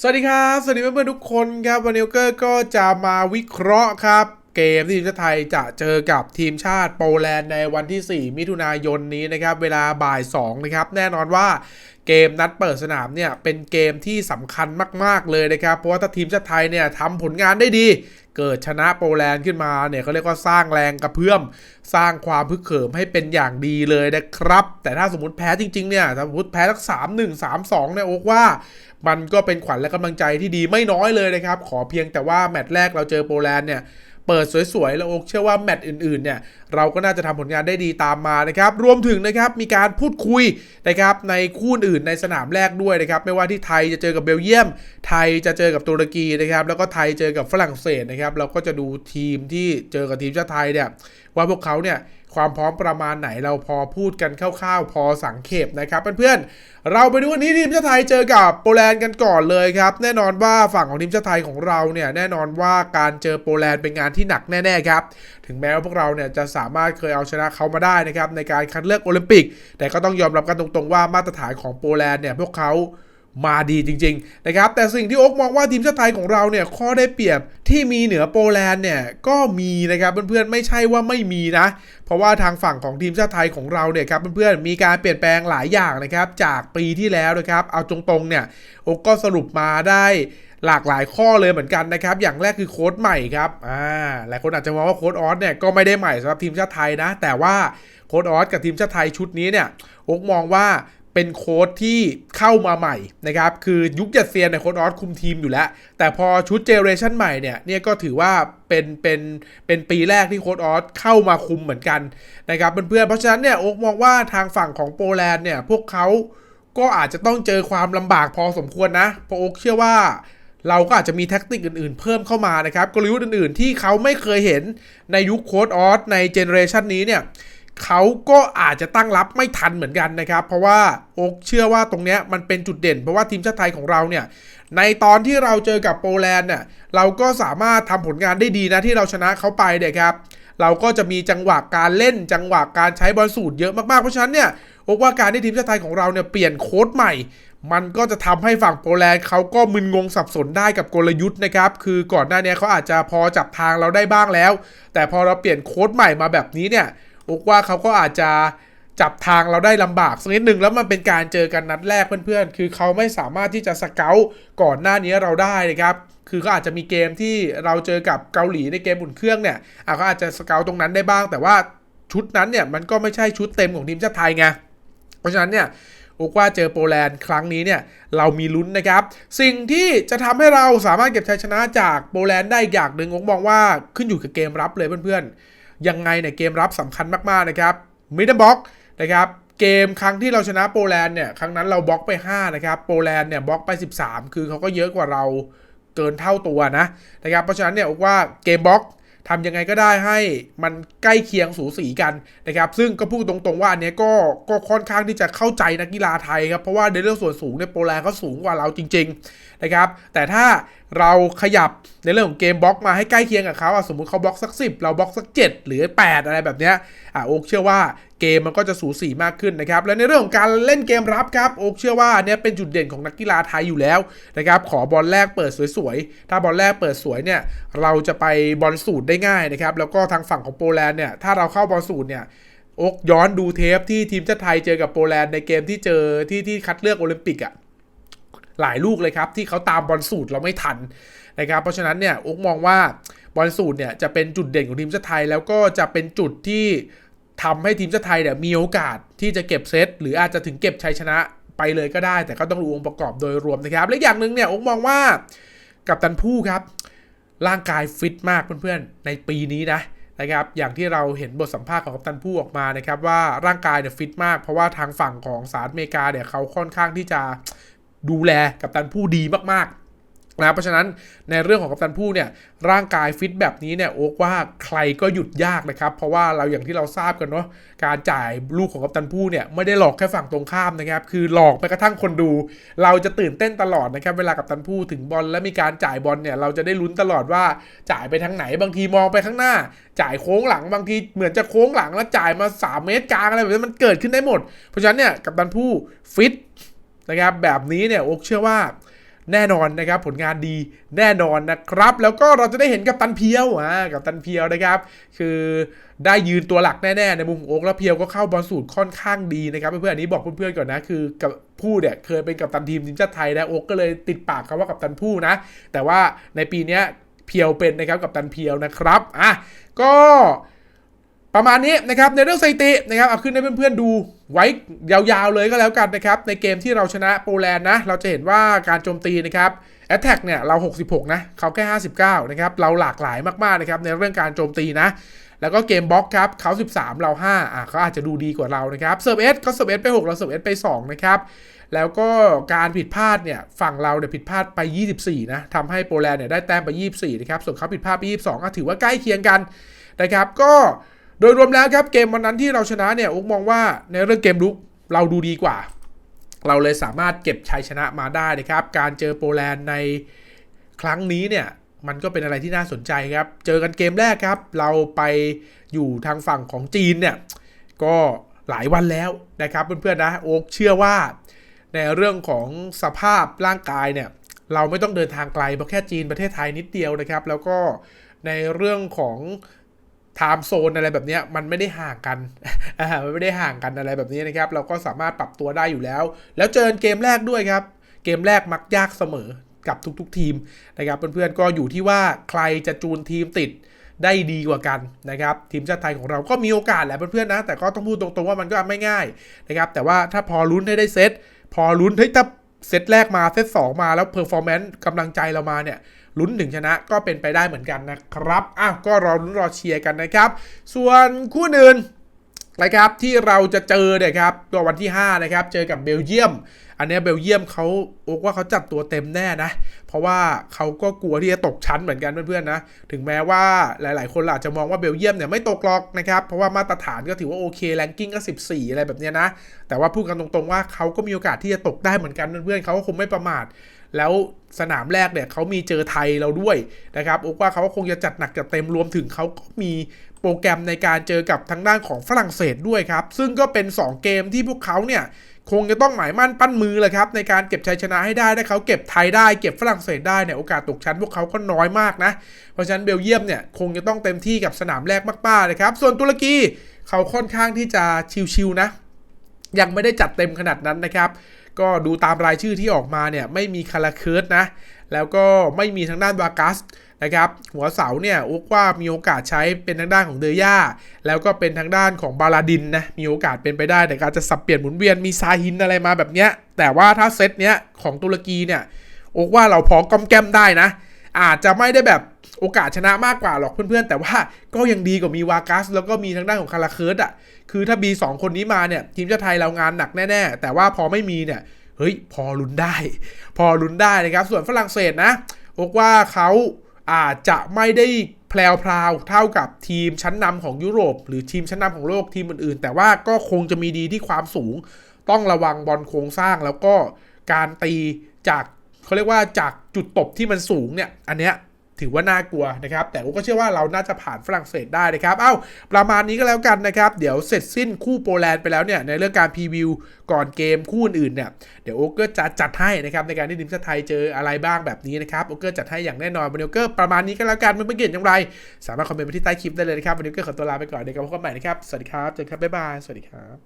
สวัสดีครับ สวัสดีเพื่อนๆทุกคนครับวันนี้เกอร์ก็จะมาวิเคราะห์ครับ เกมที่ทีมชาติไทยจะเจอกับทีมชาติโปแลนด์ในวันที่ 4 มิถุนายนนี้นะครับ เวลาบ่าย 2 นะครับ แน่นอนว่าเกมนัดเปิดสนามเนี่ย เป็นเกมที่สำคัญมาก ๆ เลยนะครับ เพราะว่าถ้าทีมชาติไทยเนี่ยทำผลงานได้ดี เกิดชนะโปแลนด์ขึ้นมาเนี่ยเขาเรียกว่าสร้างแรงกระเพื่อม สร้างความพึกเขิมให้เป็นอย่างดีเลยนะครับ แต่ถ้าสมมติแพ้จริง ๆ เนี่ยสมมติแพ้สักสามหนึ่งสามสองเนี่ยโอ๊กว่า มันก็เป็นขวัญและกำลังใจที่ดีไม่น้อยเลยนะครับ ขอเพียงแต่ว่าแมตช์แรกเราเจอโปแลนด์เนี่ยเปิดสวยๆ แล้วโอ๊กเชื่อว่าแมตช์อื่นๆเนี่ยเราก็น่าจะทำผลงานได้ดีตามมานะครับ รวมถึงนะครับมีการพูดคุยนะครับในคู่อื่นในสนามแรกด้วยนะครับ ไม่ว่าที่ไทยจะเจอกับเบลเยียม ไทยจะเจอกับตุรกีนะครับ แล้วก็ไทยเจอกับฝรั่งเศสนะครับ เราก็จะดูทีมที่เจอกับทีมชาติไทยเนี่ยว่าพวกเขาเนี่ย ความพร้อมประมาณไหนเราพอพูดกันคร่าวๆ พอสังเขปนะครับเพื่อนๆเราไปดูวันนี้ทีมชาติไทยเจอกับโปแลนด์กันก่อนเลยครับ แน่นอนว่าฝั่งของทีมชาติไทยของเราเนี่ยแน่นอนว่าการเจอโปแลนด์เป็นงานที่หนักแน่ๆครับถึงแม้ว่าพวกเราเนี่ยจะสามารถเคยเอาชนะเขามาได้นะครับในการคัดเลือกโอลิมปิก แต่ก็ต้องยอมรับกันตรงๆว่ามาตรฐานของโปแลนด์เนี่ยพวกเขา มาดีจริงๆนะครับแต่สิ่งที่โอ๊กมองว่าทีมชาติไทยของเราเนี่ยข้อได้เปรียบที่มีเหนือโปแลนด์เนี่ยก็มีนะครับเพื่อนๆไม่ใช่ว่าไม่มีนะ เพราะว่าทางฝั่งของทีมชาติไทยของเราเนี่ยครับเพื่อนๆมีการเปลี่ยนแปลงหลายอย่างนะครับจากปีที่แล้วนะครับเอาตรงๆเนี่ยโอ๊กก็สรุปมาได้หลากหลายข้อเลยเหมือนกันนะครับ อย่างแรกคือโค้ดใหม่ครับ อ่า หลายคนอาจจะมองว่าโค้ดออสเนี่ยก็ไม่ได้ใหม่สำหรับทีมชาติไทยนะ แต่ว่าโค้ดออสกับทีมชาติไทยชุดนี้เนี่ยโอ๊กมองว่า เป็นโค้ดที่เข้ามาใหม่นะครับ คือยุคจัดเซียนในโค้ดออสคุมทีมอยู่แล้ว แต่พอชุดเจเนเรชันใหม่เนี่ยเนี่ยก็ถือว่าเป็นเป็นเป็นปีแรกที่โค้ดออสเข้ามาคุมเหมือนกันนะครับเพื่อนๆเพราะฉะนั้นเนี่ยโอ๊กมองว่าทางฝั่งของโปแลนด์เนี่ยพวกเขาก็อาจจะต้องเจอความลำบากพอสมควรนะเพราะโอ๊กเชื่อว่าเราก็อาจจะมีแท็กติกอื่นๆ เพิ่มเข้ามานะครับกลยุทธ์อื่นๆ ที่เขาไม่เคยเห็นในยุคโค้ดออสในเจเนเรชันนี้เนี่ย เขาก็อาจจะตั้งรับไม่ทันเหมือนกันนะครับ เพราะว่าโอ๊กเชื่อว่าตรงนี้มันเป็นจุดเด่น เพราะว่าทีมชาติไทยของเราเนี่ยในตอนที่เราเจอกับโปแลนด์เนี่ยเราก็สามารถทำผลงานได้ดีนะที่เราชนะเขาไปเนี่ยครับเราก็จะมีจังหวะการเล่นจังหวะการใช้บอลสูตรเยอะมากๆ เพราะฉะนั้นเนี่ยโอ๊กว่าการที่ทีมชาติไทยของเราเนี่ยเปลี่ยนโค้ดใหม่ มันก็จะทำให้ฝั่งโปแลนด์เขาก็มึนงงสับสนได้กับกลยุทธ์นะครับคือก่อนหน้านี้เขาอาจจะพอจับทางเราได้บ้างแล้ว แต่พอเราเปลี่ยนโค้ดใหม่มาแบบนี้เนี่ย อกว่าเขาก็อาจจะจับทางเราได้ลำบากสักนิดหนึ่งแล้วมันเป็นการเจอกันนัดแรกเพื่อนๆ คือเขาไม่สามารถที่จะสเกลก่อนหน้านี้เราได้นะครับ คือเขาอาจจะมีเกมที่เราเจอกับเกาหลีในเกมอุ่นเครื่องเนี่ยอะเขาอาจจะสเกลตรงนั้นได้บ้าง แต่ว่าชุดนั้นเนี่ยมันก็ไม่ใช่ชุดเต็มของทีมชาติไทยไง เพราะฉะนั้นเนี่ยอกว่าเจอโปแลนด์ครั้งนี้เนี่ยเรามีลุ้นนะครับ สิ่งที่จะทำให้เราสามารถเก็บชัยชนะจากโปแลนด์ได้อย่างหนึ่งอกมองว่าขึ้นอยู่กับเกมรับเลยเพื่อนๆ ยังไงเนี่ยเกมรับสำคัญมากๆนะครับมิดเดิลบ็อกนะครับเกมครั้งที่เราชนะโปแลนด์เนี่ยครั้งนั้นเราบล็อกไป 5 นะครับโปแลนด์เนี่ยบล็อกไป 13 คือเขาก็เยอะกว่าเราเกินเท่าตัวนะนะครับเพราะฉะนั้นเนี่ยอกว่าเกมบล็อกทำยังไงก็ได้ให้มันใกล้เคียงสูสีกันนะครับ ซึ่งก็พูดตรงๆว่าอันนี้ก็ก็ค่อนข้างที่จะเข้าใจนักกีฬาไทยครับ เพราะว่าในเรื่องส่วนสูงเนี่ยโปแลนด์เขาสูงกว่าเราจริง ๆ นะครับ แต่ถ้า เราขยับในเรื่องของเกมบล็อกมาให้ใกล้เคียงกับเขาอะสมมุติเขาบล็อกสัก 10 เราบล็อกสัก 7 หรือ 8 อะไรแบบเนี้ยอะโอ๊กเชื่อว่าเกมมันก็จะสูสีมากขึ้นนะครับ และในเรื่องของการเล่นเกมรับครับโอ๊กเชื่อว่าเนี้ยเป็นจุดเด่นของนักกีฬาไทยอยู่แล้วนะครับขอบอลแรกเปิดสวยๆ ถ้าบอลแรกเปิดสวยเนี่ยเราจะไปบอลสูตรได้ง่ายนะครับแล้วก็ทางฝั่งของโปแลนด์เนี่ยถ้าเราเข้าบอลสูตรเนี่ยโอกย้อนดูเทปที่ทีมชาติไทยเจอกับโปแลนด์ในเกมที่เจอที่ที่คัดเลือกโอลิมปิกอะ่ะ หลายลูกเลยครับ ที่เขาตามบอลสูตรเราไม่ทันนะครับ เพราะฉะนั้นเนี่ยอกมองว่าบอลสูตรเนี่ยจะเป็นจุดเด่นของทีมชาติไทย แล้วก็จะเป็นจุดที่ทำให้ทีมชาติไทยเนี่ยมีโอกาสที่จะเก็บเซตหรืออาจจะถึงเก็บชัยชนะไปเลยก็ได้ แต่ก็ต้องดูองค์ประกอบโดยรวมนะครับ และอย่างหนึ่งเนี่ยอกมองว่ากับตันผู้ครับ ร่างกายฟิตมากเพื่อนๆในปีนี้นะนะครับอย่างที่เราเห็นบทสัมภาษณ์ของกัปตันผู้ออกมานะครับว่าร่างกายเนี่ยฟิตมากเพราะว่าทางฝั่งของสหรัฐอเมริกาเนี่ยเขาค่อนข้างที่จะ ดูแลกัปตันผู้ดีมากๆนะเพราะฉะนั้นในเรื่องของกัปตันผู้เนี่ยร่างกายฟิตแบบนี้เนี่ยโอ๊กว่าใครก็หยุดยากนะครับเพราะว่าเราอย่างที่เราทราบกันเนาะการจ่ายลูกของกัปตันผู้เนี่ยไม่ได้หลอกแค่ฝั่งตรงข้ามนะครับคือหลอกไปกระทั่งคนดู เราจะตื่นเต้นตลอดนะครับเวลากัปตันผู้ถึงบอลและมีการจ่ายบอลเนี่ยเราจะได้ลุ้นตลอดว่าจ่ายไปทางไหนบางทีมองไปข้างหน้า จ่ายโค้งหลังบางทีเหมือนจะโค้งหลังแล้วจ่ายมา 3 เมตรกลางอะไรแบบนี้มันเกิดขึ้นได้หมด เพราะฉะนั้นเนี่ยกัปตันผู้ฟิต นะครับแบบนี้เนี่ยโอ๊กเชื่อว่าแน่นอนนะครับผลงานดีแน่นอนนะครับ แล้วก็เราจะได้เห็นกับตันเพียวอ่ากับตันเพียวนะครับ คือได้ยืนตัวหลักแน่ๆ ในมุมโอ๊กแล้วเพียวก็เข้าบอลสูตรค่อนข้างดีนะครับเพื่อนๆอันนี้บอกเพื่อนๆก่อนนะคือกับผู้เนี่ยเคยเป็นกัปตันทีมทีมชาติไทยนะโอ๊กก็เลยติดปากคำว่ากัปตันผู้นะ แต่ว่าในปีนี้เพียวเป็นนะครับกับตันเพียวนะครับอะก็ ประมาณนี้นะครับในเรื่องสถิตินะครับเอาขึ้นให้เพื่อนๆดูไว้ยาวๆเลยก็แล้วกันนะครับ ในเกมที่เราชนะโปแลนด์นะ เราจะเห็นว่าการโจมตีนะครับแอตแทกเนี่ยเรา 66 นะเขาแค่ 59 นะครับ เราหลากหลายมากๆนะครับในเรื่องการโจมตีนะ แล้วก็เกมบล็อกครับเขา 13 เรา 5 อะเขาอาจจะดูดีกว่าเรานะครับเซิร์ฟเอสก็เซิร์ฟเอสไป 6 เราเซิร์ฟเอสไป 2 นะครับแล้วก็การผิดพลาดเนี่ยฝั่งเราเนี่ยผิดพลาดไป 24 นะทำให้โปแลนด์เนี่ยได้แต้มไป 24 นะครับส่วนเขาผิดพลาดไป 22ก็ถือว่าใกล้เคียงกันนะครับก็ โดยรวมแล้วครับเกมวันนั้นที่เราชนะเนี่ยอุ๊กมองว่าในเรื่องเกมลุกเราดูดีกว่า เราเลยสามารถเก็บชัยชนะมาได้นะครับ การเจอโปแลนด์ในครั้งนี้เนี่ยมันก็เป็นอะไรที่น่าสนใจครับ เจอกันเกมแรกครับ เราไปอยู่ทางฝั่งของจีนเนี่ยก็หลายวันแล้วนะครับเพื่อนๆนะโอ๊กเชื่อว่าในเรื่องของสภาพร่างกายเนี่ยเราไม่ต้องเดินทางไกลเพราะแค่จีนประเทศไทยนิดเดียวนะครับ แล้วก็ในเรื่องของ ไทม์โซนอะไรแบบนี้มันไม่ได้ห่างกันอ่ามันไม่ได้ห่างกันอะไรแบบนี้นะครับ เราก็สามารถปรับตัวได้อยู่แล้ว แล้วเจอเกมแรกด้วยครับ เกมแรกมักยากเสมอกับทุกๆทีมนะครับเพื่อนๆก็อยู่ที่ว่าใครจะจูนทีมติดได้ดีกว่ากันนะครับทีมชาติไทยของเราก็มีโอกาสแหละเพื่อนๆนะ แต่ก็ต้องพูดตรงๆว่ามันก็ไม่ง่ายนะครับแต่ว่าถ้าพอลุ้นให้ได้เซตพอลุ้นเฮ้ยถ้าเซตแรกมาเซตสองมาแล้วเพอร์ฟอร์แมนซ์กำลังใจเรามาเนี่ย ลุ้นถึงชนะก็เป็นไปได้เหมือนกันนะครับอ้าวก็รอลุ้นรอเชียร์กันนะครับ ส่วนคู่อื่นนะครับที่เราจะเจอเนี่ยครับก็วันที่ 5 นะครับ เจอกับเบลเยียม อันนี้เบลเยียมเขาโอกว่าเขาจัดตัวเต็มแน่นะ เพราะว่าเขาก็กลัวที่จะตกชั้นเหมือนกันเพื่อนๆนะ ถึงแม้ว่าหลายๆ คนอาจจะมองว่าเบลเยียมเนี่ยไม่ตกหรอกนะครับ เพราะว่ามาตรฐานก็ถือว่าโอเคแรงกิ้งก็ 14 อะไรแบบเนี้ยนะ แต่ว่าพูดกันตรงๆว่าเขาก็มีโอกาสที่จะตกได้เหมือนกันเพื่อนๆเขาก็คงไม่ประมาท แล้วสนามแรกเนี่ยเขามีเจอไทยเราด้วยนะครับโอกว่าเขาก็คงจะจัดหนักจัดเต็มรวมถึงเขาก็มีโปรแกรมในการเจอกับทางด้านของฝรั่งเศสด้วยครับ ซึ่งก็เป็น 2 เกมที่พวกเขาเนี่ยคงจะต้องหมายมั่นปั้นมือเลยครับในการเก็บชัยชนะให้ได้ถ้าเขาเก็บไทยได้เก็บฝรั่งเศสได้เนี่ยโอกาสตกชั้นพวกเขาก็น้อยมากนะ เพราะฉะนั้นเบลเยียมเนี่ยคงจะต้องเต็มที่กับสนามแรกมากๆเลยครับ ส่วนตุรกีเขาค่อนข้างที่จะชิวๆนะ ยังไม่ได้จัดเต็มขนาดนั้นนะครับ ก็ดูตามรายชื่อที่ออกมาเนี่ยไม่มีคาราเคิร์สนะ แล้วก็ไม่มีทางด้านวากัสนะครับ หัวเสาเนี่ยอุกว่ามีโอกาสใช้เป็นทางด้านของเดย่า แล้วก็เป็นทางด้านของบาลาดินนะ มีโอกาสเป็นไปได้แต่การจะสับเปลี่ยนหมุนเวียนมีซาฮินอะไรมาแบบเนี้ย แต่ว่าถ้าเซตเนี้ยของตุรกีเนี่ยอุกว่าเราพอก้อมแก้มได้นะ อาจจะไม่ได้แบบโอกาสชนะมากกว่าหรอกเพื่อนๆ แต่ว่าก็ยังดีกว่ามีวากัส แล้วก็มีทางด้านของคาราเคิร์สอะคือถ้าบีสองคนนี้มาเนี่ย ทีมชาติไทยเรางานหนักแน่ๆ แต่ว่าพอไม่มีเนี่ย เฮ้ย พอลุ้นได้ พอลุ้นได้นะครับ ส่วนฝรั่งเศสนะบอกว่าเขาอาจจะไม่ได้แพลวพราวเท่ากับทีมชั้นนำของยุโรป หรือทีมชั้นนำของโลกทีมอื่นๆ แต่ว่าก็คงจะมีดีที่ความสูง ต้องระวังบอลโครงสร้างแล้วก็การตีจาก เขาเรียกว่าจากจุดตบที่มันสูงเนี่ย อันเนี้ยถือว่าน่ากลัวนะครับ แต่ก็เชื่อว่าเราน่าจะผ่านฝรั่งเศสได้นะครับ เอ้า ประมาณนี้ก็แล้วกันนะครับ เดี๋ยวเสร็จสิ้นคู่โปแลนด์ไปแล้วเนี่ย ในเรื่องการพรีวิวก่อนเกมคู่อื่นๆเนี่ย เดี๋ยวโอเกอร์จะจัดให้นะครับ ในการที่ทีมชาติไทยเจออะไรบ้างแบบนี้นะครับโอเกอร์จัดให้อย่างแน่นอนวันนี้โอเกอร์ประมาณนี้ก็แล้วกันไม่เป็นเกียรติอย่างไร สามารถคอมเมนต์มาที่ใต้คลิปได้เลยนะครับวันนี้โอเกอร์ขอตัวลาไปก่อนเดี๋ยวกลับมาพบกันใหม่นะครับสวัสดีครับเจอกันครับบ๊ายบายสวัสดีครับ